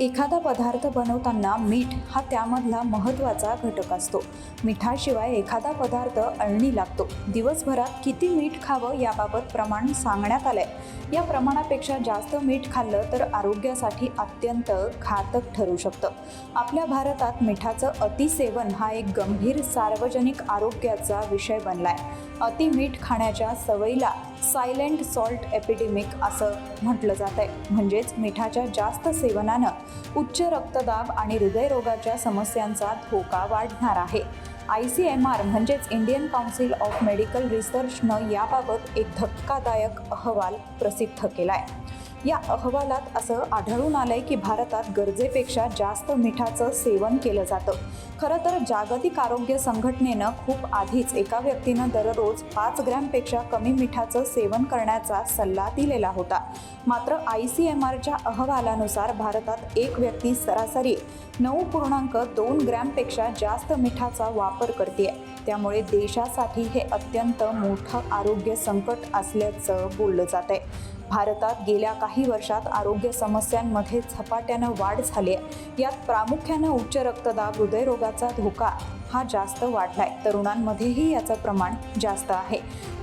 एखादा पदार्थ बनवताना मीठ हा त्यामधला महत्त्वाचा घटक असतो. मिठाशिवाय एखादा पदार्थ अळणी लागतो. दिवसभरात किती मीठ खावं याबाबत प्रमाण सांगण्यात आलंय. या प्रमाणापेक्षा जास्त मीठ खाल्लं तर आरोग्यासाठी अत्यंत घातक ठरू शकतं. आपल्या भारतात मिठाचं अतिसेवन हा एक गंभीर सार्वजनिक आरोग्याचा विषय बनलाय. अति मीठ खाण्याच्या सवयीला सायलेंट सॉल्ट एपिडेमिक असं म्हटलं जात आहे म्हणजेच मिठाच्या जास्त सेवनानं उच्च रक्तदाब आणि हृदयरोगाच्या समस्यांचा धोका वाढणार आहे. आय सी एम आर म्हणजेच इंडियन काउन्सिल ऑफ मेडिकल रिसर्चनं याबाबत एक धक्कादायक अहवाल प्रसिद्ध केला आहे या अहवालात असं आढळून आलंय की भारतात गरजेपेक्षा जास्त मिठाचं सेवन केलं जातं. खरं तर जागतिक आरोग्य संघटनेनं खूप आधीच एका व्यक्तीनं दररोज पाच ग्रॅमपेक्षा कमी मिठाचं सेवन करण्याचा सल्ला दिलेला होता. मात्र आय सी एम आरच्या अहवालानुसार भारतात एक व्यक्ती सरासरी नऊ पूर्णांक दोन ग्रॅमपेक्षा जास्त मिठाचा वापर करते त्यामुळे देशासाठी हे अत्यंत मोठं आरोग्य संकट असल्याचं बोललं जात आहे भारतात गेल्या काही वर्षात आरोग्य समस्यांमध्ये झपाट्यानं वाढ झाली आहे. यात प्रामुख्यानं उच्च रक्तदाब हृदयरोगाचा धोका हा जास्त वाढलाय. तरुणांमध्येही याचं प्रमाण जास्त आहे.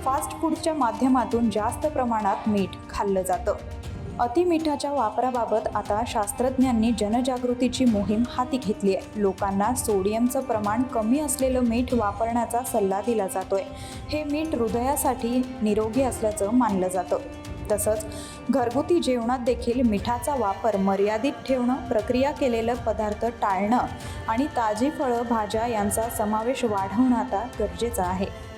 फास्ट फूडच्या माध्यमातून जास्त प्रमाणात मीठ खाल्लं जातं. अतिमिठाच्या वापराबाबत आता शास्त्रज्ञांनी जनजागृतीची मोहीम हाती घेतली आहे. लोकांना सोडियमचं प्रमाण कमी असलेलं मीठ वापरण्याचा सल्ला दिला जातोय. हे मीठ हृदयासाठी निरोगी असल्याचं मानलं जातं. तसंच घरगुती जेवणात देखील मिठाचा वापर मर्यादित ठेवणं प्रक्रिया केलेलं पदार्थ टाळणं आणि ताजी फळं भाज्या यांचा समावेश वाढवणं आता गरजेचं आहे.